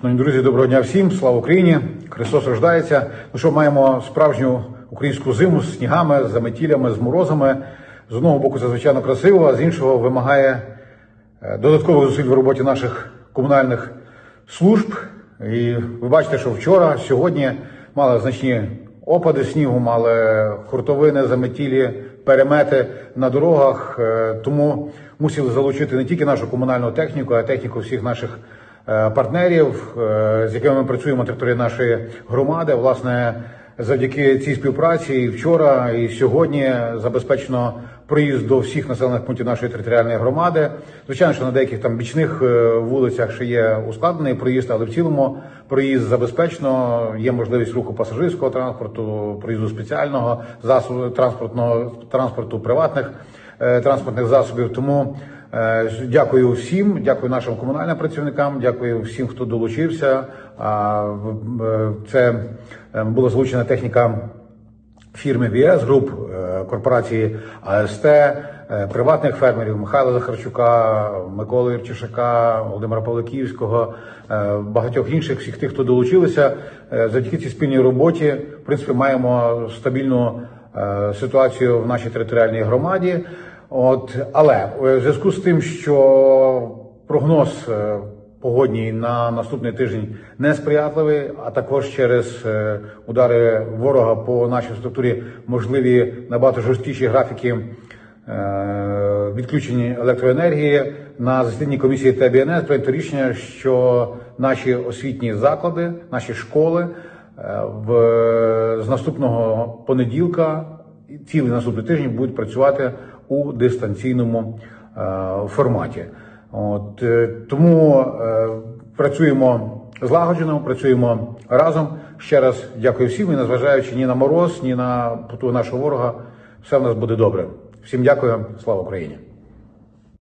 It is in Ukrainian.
Шановні друзі, доброго дня всім! Слава Україні! Христос рождається. Ну що, маємо справжню українську зиму з снігами, з заметілями, з морозами. З одного боку, це звичайно красиво, а з іншого вимагає е, додаткових зусиль в роботі наших комунальних служб. І ви бачите, що вчора, сьогодні мали значні опади снігу, мали хуртовини, заметілі, перемети на дорогах. Е, Тому мусили залучити не тільки нашу комунальну техніку, а техніку всіх наших партнерів, е, з якими ми працюємо на території нашої громади. Власне, завдяки цій співпраці і вчора і сьогодні забезпечено проїзд до всіх населених пунктів нашої територіальної громади. Звичайно, що на деяких там бічних е, вулицях ще є ускладнений проїзд, але в цілому проїзд забезпечено. Є можливість руху пасажирського транспорту, проїзду спеціального засобу транспортного транспорту приватних е, транспортних засобів. Тому е, дякую всім, дякую нашим комунальним працівникам, дякую всім, хто долучився. Е, Це е, була залучена техніка фірми Group, е, корпорації АСТ, е, приватних фермерів Михайла Захарчука, Миколи Ірчишака, Володимира Павликівського, е, багатьох інших, всіх тих, хто долучилися. Е, Завдяки цій спільній роботі, в принципі, маємо стабільну е, ситуацію в нашій територіальній громаді. От, але е, в зв'язку з тим, що прогноз е, погодній на наступний тиждень несприятливий, а також через е, удари ворога по нашій структурі можливі набагато жорсткіші графіки відключення електроенергії. На засіданні комісії ТБНС прийнято рішення, що наші освітні заклади, наші школи в з наступного понеділка цілий наступний тиждень будуть працювати у дистанційному е, форматі. От е, тому е, працюємо злагоджено, працюємо разом. Ще раз дякую всім і незважаючи ні на мороз, ні на поту нашого ворога, все в нас буде добре. Всім дякую, слава Україні.